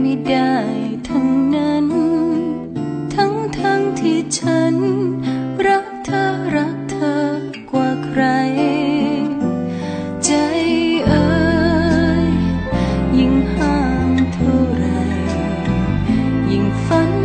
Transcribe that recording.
ไม่ได้ทั้งนั้น ทั้งทั้งที่ฉัน รักเธอรักเธอกว่าใคร ใจเอ่ยยิ่งห้ามเท่าไร ยิ่งฝัน